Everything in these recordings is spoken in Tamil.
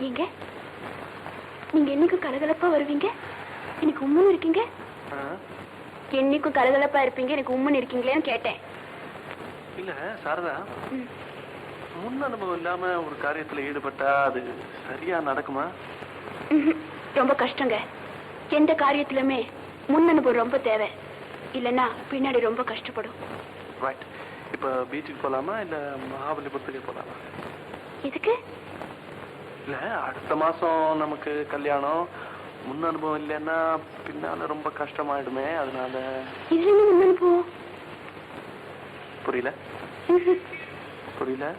நீங்க? நீங்க என்னைக்கும் கலகலப்பா வருவீங்க? எனக்கு உம்முன்னு இருக்கீங்க? என்னைக்கும் கலகலப்பா இருப்பீங்க? எனக்கு உம்முன்னு இருக்கீங்களேன்னு கேட்டேன். இல்ல சாரதா. முன் அனுபவம் இல்லாம ஒரு காரியத்துல ஈடுபட்டா அது சரியா நடக்குமா. ரொம்ப கஷ்டங்க. எந்த காரியத்திலுமே முன் அனுபவம் ரொம்ப தேவை. இல்லைன்னா பின்னாடி ரொம்ப கஷ்டப்படும். ரைட் இப்ப பீச்சுக்கு போலாமா? இல்ல மகாபலிபுரத்துக்கு போலாமா? எதுக்கு? இல்ல அடுத்த மாசம் நமக்கு கல்யாணம். முன் அனுபவம் இல்லைன்னா பின்னால ரொம்ப கஷ்டமாயிடுமே அதனால. இதுல என்ன முன் அனுபவம்? புரியல. புரியல.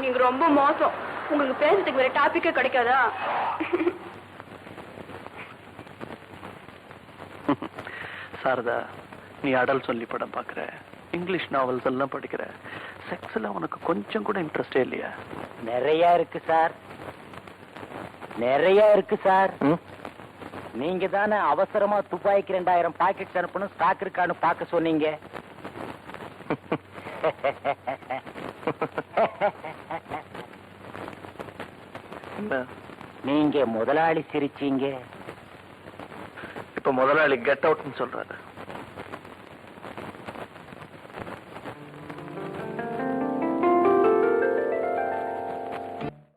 நீங்க ரொம்ப மோசம். உங்களுக்கு பேசுறதுக்கு வேற டாபிக்கே கிடைக்காதா? சாரதா நீ அடல் சொல்லி படம் பாக்குற. இங்கிலீஷ் நாவல்ஸ் எல்லாம் படிக்கிற. செக்ஸ்ல உனக்கு கொஞ்சம் கூட இன்ட்ரெஸ்டே இல்லையா? நிறைய இருக்கு சார். நிறைய இருக்கு சார். நீங்க தானே அவசரமா துப்பாய்க்கு ரெண்டாயிரம் பாக்கெட்ஸ் அனுப்பணும் ஸ்டாக் இருக்கான்னு பார்க்க சொன்னீங்க. நீங்க முதலாளி சிரிச்சீங்க. இப்ப முதலாளி கெட் அவுட்னு சொல்றாரு.